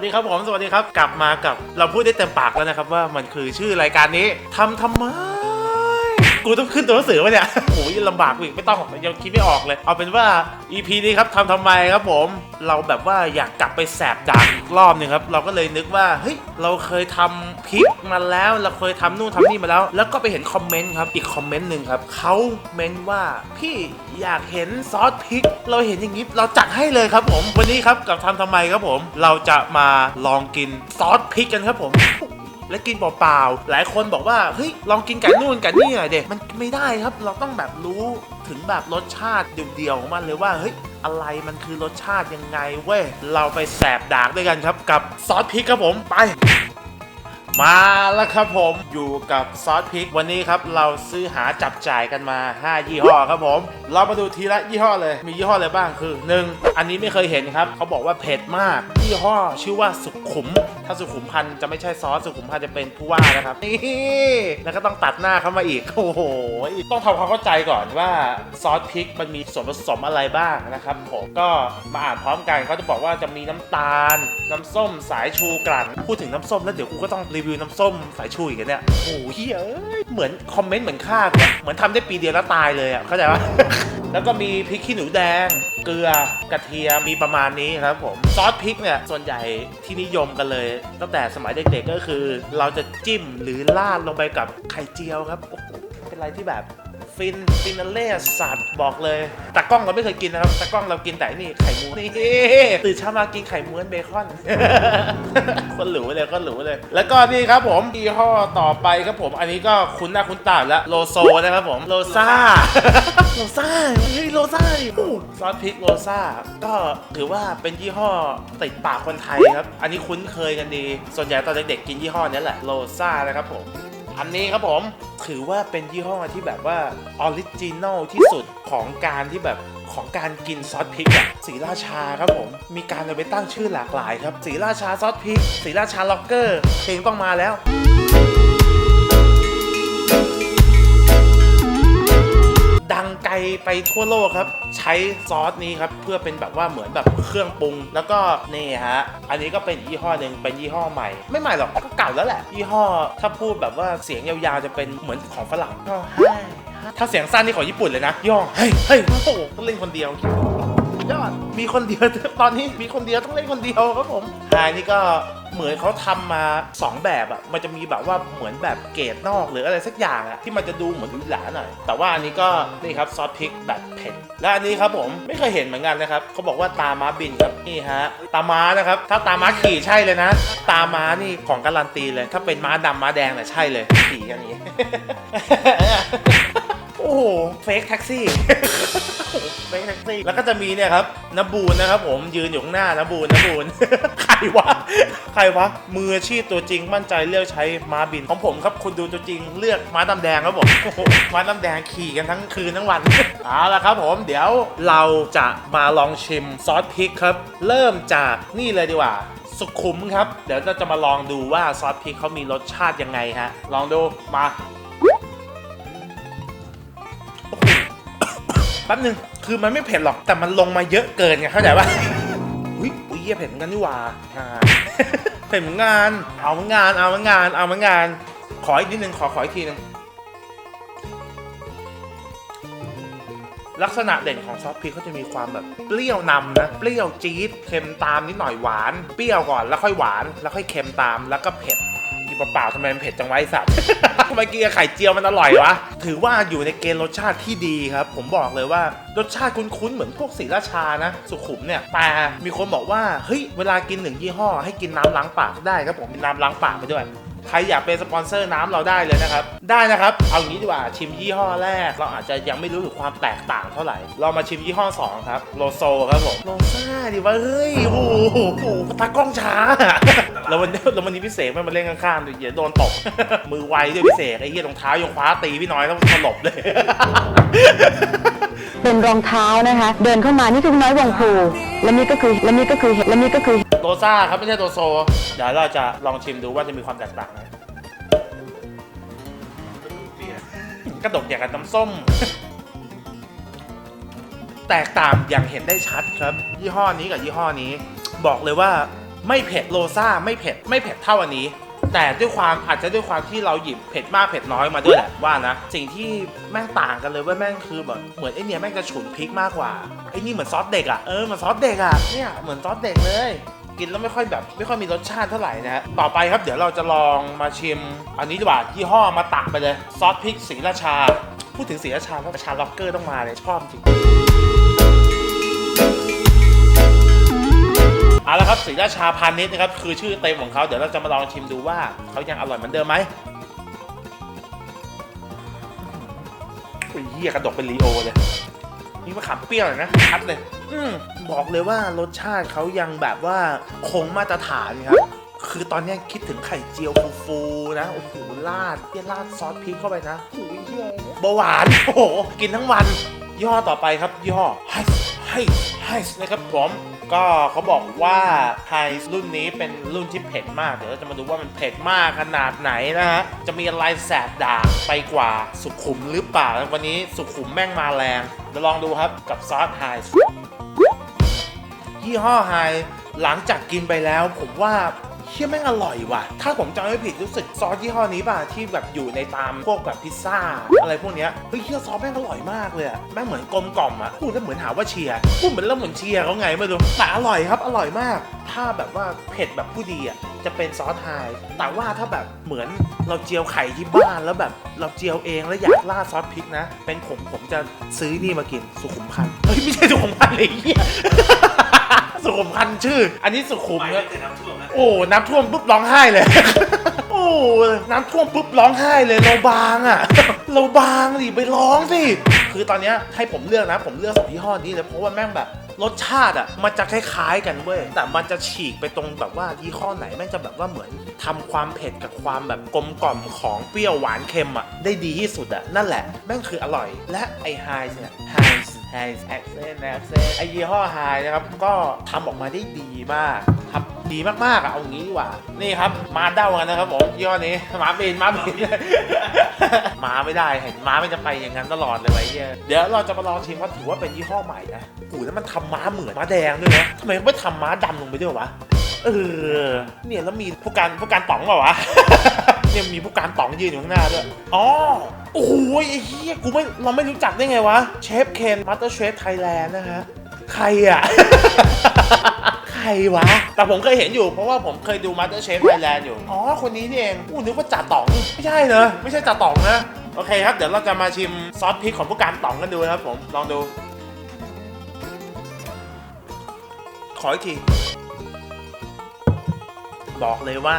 วัสดีครับผมสวัสดีครับ กลับมากับเราพูดได้เต็มปากแล้วนะครับว่ามันคือชื่อรายการนี้ทำทำไม กูต้องขึ้นตัวหนังสือวะเนี่ยโอ้ยลำบากกูอีกไม่ต้องยังคิดไม่ออกเลย เอาเป็นว่า EP นี้ครับทำทำไมครับผม เราแบบว่าอยากกลับไปแสบดังอีกรอบหนึ่งครับ เราก็เลยนึกว่า เฮ้ย เราเคยทำพริกมาแล้ว เราเคยทำนู่นทำนี่มาแล้ว แล้วก็ไปเห็นคอมเมนต์ครับ อีกคอมเมนต์หนึ่งครับ เขาเมนต์ว่าพี่อยากเห็นซอสพริก เราเห็นอย่างนี้ เราจัดให้เลยครับผม วันนี้ครับกับทำทำไมครับผม เราจะมาลองกินซอสพริกกันครับผม และกินเปล่าๆหลายคนบอกว่าเฮ้ยลองกินกับนู่นกับนี่หน่อยเด็มันไม่ได้ครับ เราต้องแบบรู้ถึงแบบรสชาติเดียวๆของมันเลยว่าเฮ้ยอะไรมันคือรสชาติยังไงเว้ยเราไปแสบดากด้วยกันครับ กับซอสพริกครับผมไป มาแล้วครับผมอยู่กับซอสพริกวันนี้ครับ เราซื้อหาจับจ่ายกันมา 5 ยี่ห้อครับผม เรามาดูทีละยี่ห้อเลย มียี่ห้ออะไรบ้างคือ 1. อันนี้ไม่เคยเห็นครับ เขาบอกว่าเผ็ดมาก ยี่ห้อชื่อว่าสุขุม ถ้าสุขุมพันธ์จะไม่ใช่ซอสสุขุมพันธ์จะเป็นผู้ว่านะครับนี่แล้วก็ต้องตัดหน้าเข้ามาอีกโอ้โหต้องทำความเข้าใจก่อนว่าซอสพริกมันมีส่วนผสมอะไรบ้างนะครับผมก็มาอ่านพร้อมกันเขาจะบอกว่าจะมีน้ำตาล น้ำส้มสายชูกลั่นพูดถึงน้ำส้มแล้วเดี๋ยวกูก็ต้องรีวิวน้ำส้มสายชูอีกแล้วเนี่ยโอ้โหเฮ้ยเอ้ยเหมือนคอมเมนต์เหมือนฆ่ากูอะเหมือนทำได้ปีเดียวแล้วตายเลยอะเข้าใจปะ แล้วก็มีพริกขี้หนูแดง เกลือกระเทียมมีประมาณนี้ครับผมซอสพริกเนี่ยส่วนใหญ่ที่นิยมกันเลย ตั้งแต่สมัยเด็กๆก็คือ เราจะจิ้มหรือราดลงไปกับไข่เจียวครับโอ้โหเป็นอะไรที่แบบ ฟินฟินาเล่สัตว์บอกเลยตากล้องเราไม่เคยกินนะครับตากล้องเรากินแต่นี่ไข่ม้วนนี่ตื่นเช้ามากินไข่ม้วนเบคอน คนหรูเลยคนหรูเลย แล้วก็นี่ครับผมยี่ห้อต่อไปครับผม อันนี้ก็คุ้นหน้าคุ้นตาแล้วโลโซนะครับผมโลซ่าโลซ่าเฮ้ยโลซ่าซอสพริกโลซ่าก็ถือว่าเป็นยี่ห้อติดปากคนไทยครับ อันนี้คุ้นเคยกันดี ส่วนใหญ่ตอนเด็กๆกินยี่ห้อนี้แหละโลซ่านะครับผม อันนี้ครับผมถือว่าเป็นยี่ห้อที่แบบว่าออริจินอลที่สุดของการที่แบบของการกินซอสพริกอะสีราชาครับผม มีการเอาไปตั้งชื่อหลากหลายครับสีราชาซอสพริกสีราชาล็อกเกอร์เพลงต้องมาแล้ว ลไปทั่วโลกครับ ใช้ซอสนี้ครับ เพื่อเป็นแบบว่าเหมือนแบบเครื่องปรุง แล้วก็นี่ฮะ อันนี้ก็เป็นยี่ห้อหนึ่งเป็นยี่ห้อใหม่ ไม่ใหม่หรอกก็เก่าแล้วแหละ ยี่ห้อถ้าพูดแบบว่าเสียงยาวๆจะเป็นเหมือนของฝรั่งก็เฮ้ยถ้าเสียงสั้นนี่ของญี่ปุ่นเลยนะย่อเฮ้ยเฮ้ยโอ้โหต้องเล่นคนเดียว ยอด มีคนเดียวตอนนี้มีคนเดียวต้องเล่นคนเดียวครับผมอันนี้ก็เหมือนเขาทำมา 2 แบบอะมันจะมีแบบว่าเหมือนแบบเกรดนอกหรืออะไรสักอย่างอะที่มันจะดูเหมือนหรูหราหน่อย แต่ว่าอันนี้ก็นี่ครับซอสพริกแบบเผ็ด และอันนี้ครับผมไม่เคยเห็นเหมือนกันนะครับเขาบอกว่าตาม้าบินครับนี่ฮะตาม้านะครับ ถ้าตาม้าขี่ใช่เลยนะ ตาม้านี่ของการันตีเลย ถ้าเป็นม้าดำม้าแดงเนี่ยใช่เลยสีอย่างนี้ โอ้โหเฟกแท็กซี่ เฟกแท็กซี่ แล้วก็จะมีเนี่ยครับนบูนนะครับผมยืนอยู่ข้างหน้านบูนนบูน ใครวะ ใครวะ มืออาชีพตัวจริงมั่นใจเลือกใช้ม้าบิน ของผมครับคุณดูตัวจริงเลือกม้าดำแดงครับผมโอ้โหม้าดำแดงขี่กันทั้งคืนทั้งวัน เอาละครับผมเดี๋ยวเราจะมาลองชิมซอสพริกครับ เริ่มจากนี่เลยดีกว่าสุขุมครับ เดี๋ยวเราจะมาลองดูว่าซอสพริกเขามีรสชาติยังไงฮะ ลองดูมา ป๊บนึงคือมันไม่เผ็ดหรอกแต่มันลงมาเยอะเกินไงเข้าใจปะอุ้ยอุ้ยเผ็ดเหมือนกันนี่หว่าเผ็ดเหมือนงานเอาเหมือนงานเอาเหมือนงานเอาเหมือนงาน ขออีกนิดนึงขอขออีกทีนึงลักษณะเด่นของซอสพริกเขาจะมีความแบบเปรี้ยวนำนะ เปรี้ยวจี๊ดเค็มตามนิดหน่อยหวาน เปรี้ยวก่อนแล้วค่อยหวาน แล้วค่อยเค็มตามแล้วก็เผ็ด เปล่าๆทำไมมันเผ็ดจังไวะไอ้สัตว์ ทำไมกินกับไข่เจียวมันอร่อยวะ ถือว่าอยู่ในเกณฑ์รสชาติที่ดีครับ ผมบอกเลยว่ารสชาติคุ้นๆเหมือนพวกสีราชานะ สุขุมเนี่ยแต่มีคนบอกว่าเฮ้ยเวลากินหนึ่งยี่ห้อให้กินน้ำล้างปากได้ครับผมมีน้ำล้างปากไปด้วย ใครอยากเป็นสปอนเซอร์น้ำเราได้เลยนะครับ ได้นะครับ เอางี้ดีกว่าชิมยี่ห้อแรก เราอาจจะยังไม่รู้ถึงความแตกต่างเท่าไหร่ เรามาชิมยี่ห้อสองครับโลโซครับผมโลซ่าดิวะเฮ้ย โอ้โหตากล้องช้า แล้ววันนี้แล้ววันนี้พิเศษมันมาเล่นข้างๆดูอย่าโดนตก มือไวด้วยพิเศษไอ้เหี้ยรองเท้ายังคว้าตีพี่น้อยต้องสลบเลยเป็นรองเท้านะคะ เดินเข้ามานี่คือน้อยวงครูและนี่ก็คือและนี่ก็คือและนี่ก็คือ โลซ่าครับไม่ใช่โลโซ เดี๋ยวเราจะลองชิมดูว่าจะมีความแตกต่างไหมกระดกอย่างกับน้ำส้ม แตกต่างอย่างเห็นได้ชัดครับ ยี่ห้อนี้กับยี่ห้อนี้ บอกเลยว่าไม่เผ็ดโลซ่าไม่เผ็ดไม่เผ็ดเท่าอันนี้ แต่ด้วยความอาจจะด้วยความที่เราหยิบเผ็ดมากเผ็ดน้อยมาด้วยแหละว่านะ สิ่งที่แม่งต่างกันเลยเว่าแม่งคือแบบเหมือนไอเนี่ยแม่งจะฉุนพริกมากกว่าไอนี่เหมือนซอสเด็กอะ่ะเออเหมือนซอสเด็กอะ่ะเนี่ยเหมือนซอสเด็กเลย กินแล้วไม่ค่อยแบบ ไม่ค่อยมีรสชาติเท่าไหร่นะฮะต่อไปครับเดี๋ยวเราจะลองมาชิม อันนี้ดีกว่ายี่ห้อมาตักไปเลยซอสพริกศรีราชา พูดถึงศรีราชาแล้วประชาล็อกเกอร์ต้องมาเลยชอบจริงเอาละครับศรีราชาพาณิชย์นะครับคือชื่อเต็มของเขาเดี๋ยวเราจะมาลองชิมดูว่าเขายังอร่อยเหมือนเดิมไหมเหี้ยกระดกเป็นลีโอเลยนี่มะขามเปรี้ยวหน่อยนะชัดเลย อืม บอกเลยว่ารสชาติเขายังแบบว่าคงมาตรฐานครับ คือตอนนี้คิดถึงไข่เจียวฟูๆนะ โอ้โหราดเยี่ยราดซอสพริกเข้าไปนะโอ้ยเหี้ยเบาหวาน โอ้โห กินทั้งวัน ย่อต่อไปครับ ย่อไฮไฮไฮนะครับผมก็เขาบอกว่าไฮรุ่นนี้เป็นรุ่นที่เผ็ดมาก เดี๋ยวเราจะมาดูว่ามันเผ็ดมากขนาดไหนนะฮะ จะมีอะไรแสบดากไปกว่าสุขุมหรือเปล่า วันนี้สุขุมแม่งมาแรงเดี๋ยวลองดูครับกับซอสไฮ ยี่ห้อไฮหลังจากกินไปแล้ว ผมว่าเชี่ยแม่งอร่อยว่ะ ถ้าผมจำไม่ผิดรู้สึกซอสยี่ห้อนี้ป่ะที่แบบอยู่ในตามพวกแบบพิซซ่า อะไรพวกเนี้ยเฮ้ยเชี่ยซอสแม่งอร่อยมากเลยอะแม่งเหมือนกลมกล่อมอะพูดแล้วเหมือนหาว่าเชียร์พูดเหมือนเริ่มเหมือนเชียร์เขาไงไม่รู้แต่อร่อยครับ อร่อยมาก ถ้าแบบว่าเผ็ดแบบผู้ดีอะจะเป็นซอสไฮแต่ว่าถ้าแบบเหมือนเราเจียวไข่ที่บ้านแล้วแบบเราเจียวเองแล้วอยากราดซอสพริกนะ เป็นผมผมจะซื้อนี่มากินสุขุมพันธ์เฮ้ยไม่ใช่สุขุมพันธ์เลยเหี้ย สุขุมพันธ์ชื่อ อันนี้สุขุมไปครับแต่น้ำท่วมนะโอ้น้ำท่วมปุ๊บร้องไห้เลย โอ้น้ำท่วมปุ๊บร้องไห้เลยเราบางอะ เราบางดิไปร้องสิคือตอนเนี้ยให้ผมเลือกนะ ผมเลือกสองยี่ห้อนี้เลยเพราะว่าแม่งแบบรสชาติอะมันจะคล้ายๆกันเว้ยแต่มันจะฉีกไปตรงแบบว่ายี่ห้อไหนแม่งจะแบบว่าเหมือนทำความเผ็ดกับความแบบกลมกล่อมของเปรี้ยวหวานเค็มอะได้ดีที่สุดอะนั่นแหละแม่งคืออร่อย และไอไฮเนี่ยไฮ ไฮแอคเซนแอคเซนไอยี่ห้อไฮนะครับ ก็ทำออกมาได้ดีมากทำดีมากๆอะเอางี้ดีกว่า นี่ครับ มาเด้ากันนะครับผมยี่ห้อนี้หมาบินหมาบินมาไม่ได้เห็นมาไม่จะไปอย่างนั้นตลอดเลยไอ้เหี้ยเดี๋ยวเราจะมาลองชิมว่าถือว่าเป็นยี่ห้อใหม่นะโอ้โหแล้วมันทำม้าเหมือนม้าแดงด้วยนะทำไมไม่ทำม้าดำลงไปด้วยวะเออเนี่ยแล้วมีผู้การผู้การต๋องเปล่าวะ เนี่ยมีผู้การต๋องยืนอยู่ข้างหน้าด้วย อ๋อ โอ้โหไอ้เหี้ยกูไม่เราไม่รู้จักได้ไงวะ เชฟเคนมาสเตอร์เชฟไทยแลนด์นะฮะ ใครอะ ใครวะ แต่ผมเคยเห็นอยู่เพราะว่าผมเคยดูมาสเตอร์เชฟไทยแลนด์อยู่ อ๋อ คนนี้นี่เองอู้นึกว่าจ่าต๋อง ไม่ใช่เนอะไม่ใช่จ่าต๋องนะ โอเคครับ เดี๋ยวเราจะมาชิมซอสพริกของผู้การต๋องกันดูนะครับผม ลองดู ขออีกทีบอกเลยว่า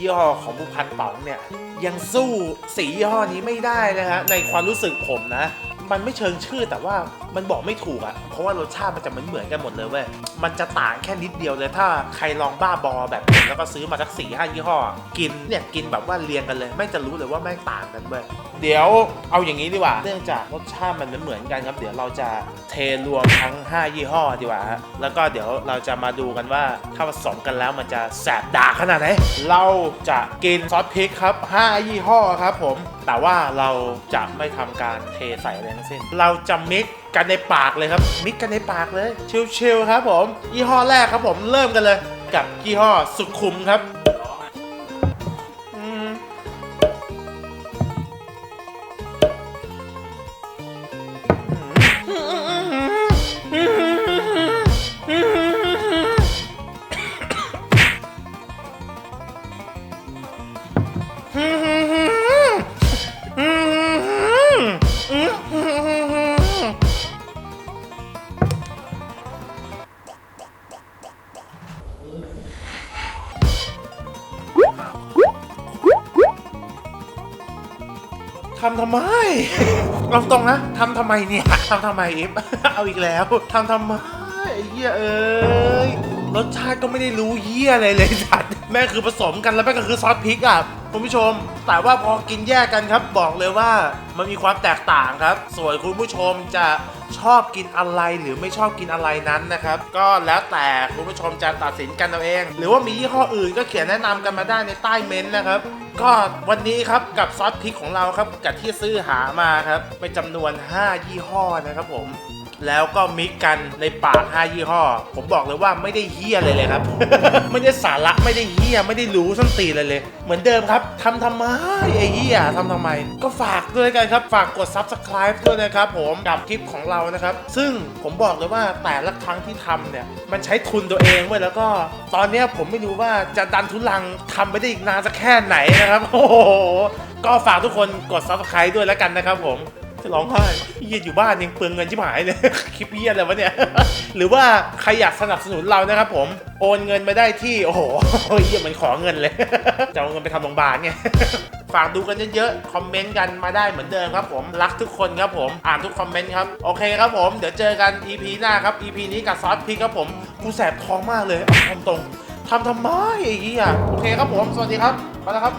ยี่ห้อของผู้พันป๋องเนี่ยยังสู้สียี่ห้อนี้ไม่ได้นะฮะในความรู้สึกผมนะ มันไม่เชิงชื่อแต่ว่ามันบอกไม่ถูกอะ่ะ เพราะว่ารสชาติมันจะเหมือนเหมือนกันหมดเลยเว้ยมันจะต่างแค่นิดเดียวเลย ถ้าใครลองบ้าบอแบบผมแล้วก็ซื้อมาสักสี่ห้ายี่ห้อ กินเนี่ยกินแบบว่าเรียงกันเลย ไม่จะรู้เลยว่าแม่งต่างกันเว้ยเดี๋ยวเอาอย่างนี้ดีกว่า เนื่องจากรสชาติมันเหมือนๆกันครับ เดี๋ยวเราจะเทรวมทั้ง 5 ยี่ห้อดีกว่าฮะแล้วก็เดี๋ยวเราจะมาดูกันว่าถ้าผสมกันแล้วมันจะแสบดากขนาดไหน เราจะกินซอสพริกครับ 5 ยี่ห้อครับผม แต่ว่าเราจะไม่ทำการเทใส่อะไรทั้งสิ้น เราจะมิกกันในปากเลยครับ มิกกันในปากเลย ชิลๆครับผม ยี่ห้อแรกครับผม เริ่มกันเลย กับยี่ห้อสุขุมครับำทำไมเอาตรงนะทำทำไมเนี่ยทำทำไมเอฟเอาอีกแล้วทำทำไมเฮียเอ้ยรสชาติก็ไม่ได้รู้เฮียอะไรเลยจัดแม่คือผสมกันแล้วแม่ก็คือซอสพริกอะ คุณผู้ชม แต่ว่าพอกินแยกกันครับ บอกเลยว่ามันมีความแตกต่างครับ ส่วนคุณผู้ชมจะชอบกินอะไรหรือไม่ชอบกินอะไรนั้นนะครับ ก็แล้วแต่คุณผู้ชมจะตัดสินกันเอาเอง หรือว่ามียี่ห้ออื่นก็เขียนแนะนำกันมาได้ในใต้เม้นต์นะครับ ก็วันนี้ครับกับซอสพริกของเราครับกับที่ซื้อหามาครับเป็นจำนวน 5 ยี่ห้อนะครับผม แล้วก็มิกกันในปาก5ยี่ห้อ ผมบอกเลยว่าไม่ได้เฮี้ยอะไรเลยครับ ไม่ได้สาระไม่ได้เฮี้ยไม่ได้รู้ส้นตีนเลยเลย เหมือนเดิมครับทำทำไมไอ้เฮี้ยทำทำไม ก็ฝากด้วยกันครับ ฝากกด subscribe ด้วยนะครับผมกับคลิปของเรานะครับ ซึ่งผมบอกเลยว่าแต่ละครั้งที่ทำเนี่ย มันใช้ทุนตัวเองเว้ยแล้วก็ ตอนนี้ผมไม่รู้ว่าจะดันทุลังทำไปได้อีกนานสักแค่ไหนนะครับ โอ้โหก็ฝากทุกคนกด subscribe ด้วยแล้วกันนะครับผม จะร้องไห้เฮียอยู่บ้านยังเปลืองเงินชิบหายเลย คลิปเฮียอะไรวะเนี่ย หรือว่าใครอยากสนับสนุนเรานะครับผม โอนเงินมาได้ที่ โอ้โหเฮียมันขอเงินเลย จะเอาเงินไปทำโรงพยาบาลไงฝากดูกันเยอะๆ คอมเมนต์กันมาได้เหมือนเดิมครับผม รักทุกคนครับผม อ่านทุกคอมเมนต์ครับ โอเคครับผม เดี๋ยวเจอกัน EP หน้าครับ EP นี้กับซอสพริกครับผม กูแสบท้องมากเลยเอาตรงๆทำทำไมไอ้เหี้ยโอเคครับผม สวัสดีครับ ไปแล้วครับ